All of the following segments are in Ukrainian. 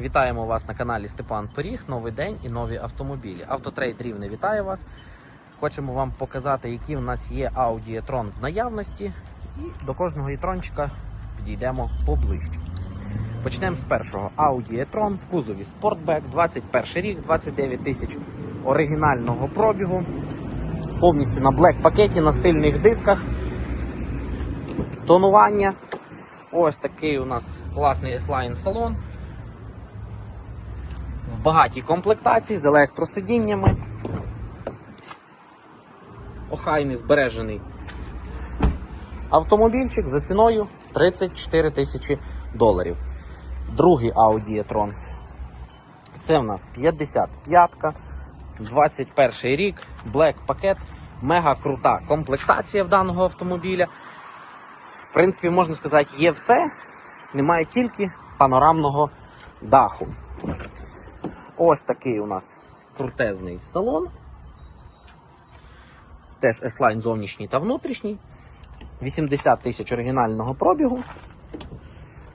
Вітаємо вас на каналі Степан Поріг. Новий день і нові автомобілі. Автотрейд Рівне вітає вас. Хочемо вам показати, які в нас є Audi e-tron в наявності. І до кожного e-tronчика підійдемо поближче. Почнемо з першого Audi e-tron в кузові Sportback, 21 рік, 29 тисяч оригінального пробігу. Повністю на блек пакеті, на стильних дисках. Тонування. Ось такий у нас класний S-Line салон. Багатій комплектації з електросидіннями. Охайний збережений автомобільчик за ціною 34 тисячі доларів. Другий Audi e-tron. Це в нас 55-ка, 21 рік, Black пакет, мега крута комплектація в даного автомобіля. В принципі, можна сказати, є все, немає тільки панорамного даху. Ось такий у нас крутезний салон. Теж S-Line зовнішній та внутрішній. 80 тисяч оригінального пробігу.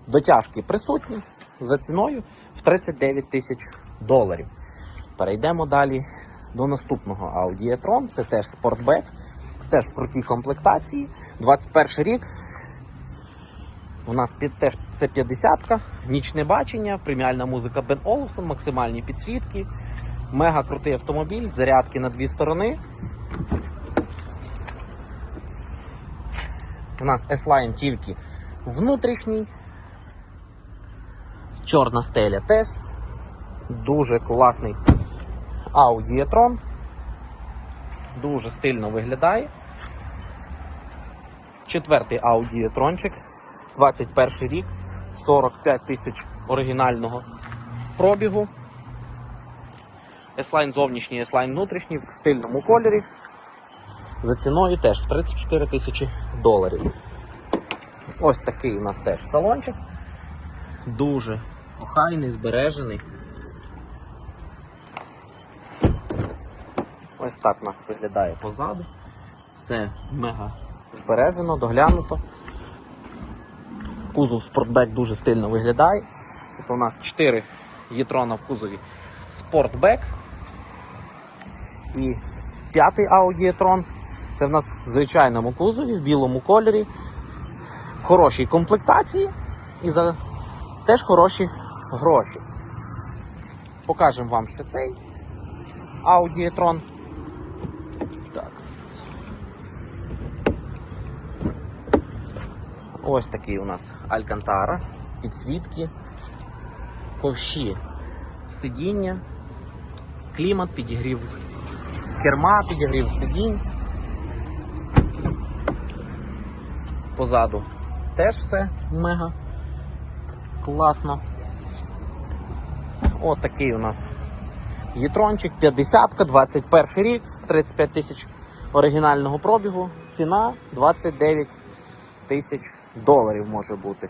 Дотяжки присутні за ціною в 39 тисяч доларів. Перейдемо далі до наступного Audi e-tron. Це теж Sportback, теж в крутій комплектації. 21 рік. У нас під, теж це 50-ка, нічне бачення, преміальна музика Бен Олсон, максимальні підсвітки, мега крутий автомобіль, зарядки на дві сторони. У нас S-Line тільки внутрішній. Чорна стеля теж. Дуже класний Audi e-tron. Дуже стильно виглядає. Четвертий Audi e-tronчик. 21 рік, 45 тисяч оригінального пробігу. S-Line зовнішній, S-Line внутрішній в стильному кольорі. За ціною теж в 34 тисячі доларів. Ось такий у нас теж салончик. Дуже охайний, збережений. Ось так у нас виглядає позаду. Все мега збережено, доглянуто. Кузов Sportback дуже стильно виглядає. Тут у нас 4 єтрона в кузові Sportback. І п'ятий Audi e-tron. Це в нас в звичайному кузові, в білому кольорі, в хорошій комплектації і за теж хороші гроші. Покажемо вам ще цей Audi e-tron. Ось такий у нас Алькантара, підсвітки, ковші сидіння, клімат, підігрів керма, підігрів сидінь. Позаду теж все мега класно. От такий у нас єтрончик, 50-ка, 21 рік, 35 тисяч оригінального пробігу, ціна 29 тисяч доларів може бути.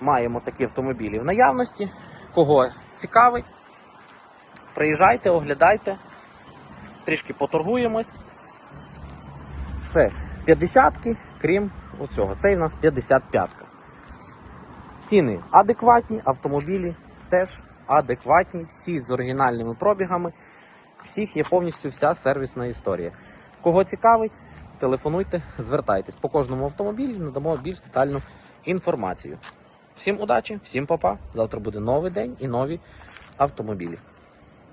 Маємо такі автомобілі в наявності. Кого цікавить, приїжджайте, оглядайте, трішки поторгуємось. Все, 50-ки, крім оцього. Цей у нас 55-ка. Ціни адекватні, автомобілі теж адекватні, всі з оригінальними пробігами. Всіх є повністю вся сервісна історія. Кого цікавить, телефонуйте, звертайтесь. По кожному автомобілі надамо більш детальну інформацію. Всім удачі, всім па-па. Завтра буде новий день і нові автомобілі.